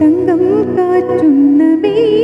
തങ്കം കാറ്റുന്ന വെയിൽ